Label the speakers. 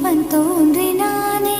Speaker 1: தோன்றினானே